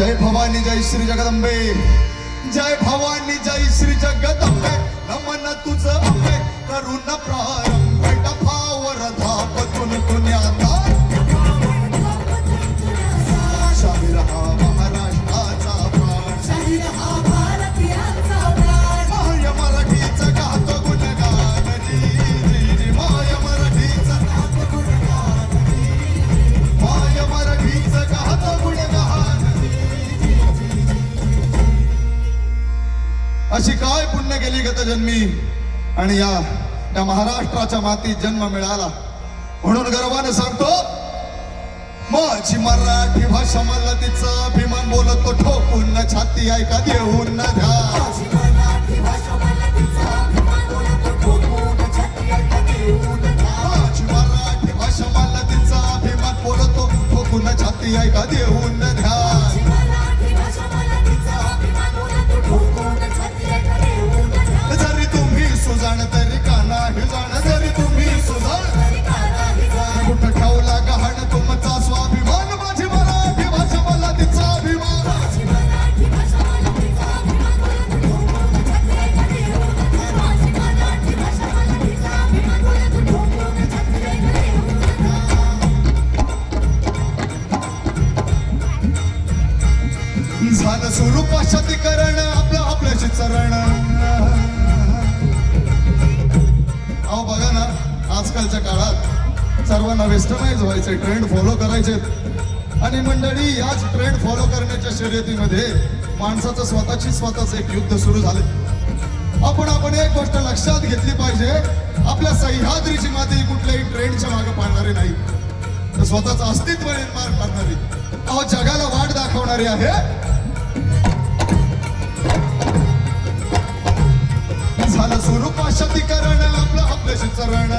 जय भवानी जय श्री जगदंबे. जय भवानी जय श्री जगदंबे. नमन तुझ अशी काय पुण्य केली गत जन्मी? आणि या त्या महाराष्ट्राच्या मातीत जन्म मिळाला. म्हणून गर्वाने सांगतो माझी मराठी भाषा मला तिचा अभिमान बोलतो ठोकून छाती ऐका देऊन न ध्या माझी मराठी भाषा मला तिचा अभिमान बोलतो ठोकून छाती ऐका देऊन सुरू पाश्चातीकरण आपलं आपल्याशी चरण. अहो बघा ना आजकालच्या काळात सर्वांना वेस्टर्नाइज व्हायचे ट्रेंड फॉलो करायचे. आणि मंडळी याच ट्रेंड फॉलो करण्याच्या शर्यतीमध्ये माणसाचं स्वतःची स्वतःच एक युद्ध सुरू झाले आपण आपण एक गोष्ट लक्षात घेतली पाहिजे आपल्या सह्याद्रीची माती कुठल्याही ट्रेंडच्या मागे पाडणारी नाही. तर स्वतःचं अस्तित्व निर्माण करणारी अहो जगाला वाट दाखवणारी आहे सुरू पाश्चातीकरण आपलं आपल्याशी चरण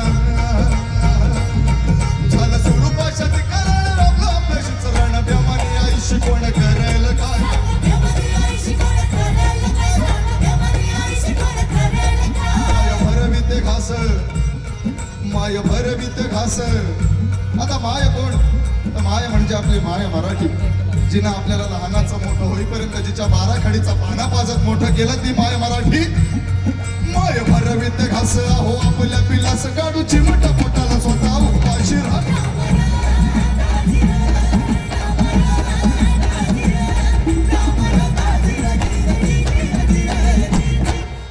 झालं सुरू पाश्चातीकरण आपलं आपल्याशी चरण बेमानी आयुष्य कोण करेल काय? माय भरवित घास. माय भरविते घास. आता माय कोण? माय म्हणजे आपली माय मराठी. जिनं आपल्याला लहानाचं मोठं होईपर्यंत जिच्या बारा खडीचा पाना पाजत मोठं केलं ती माय मराठी. माय विलास अहो आपल्या पिलास काढू चिमटा मोठा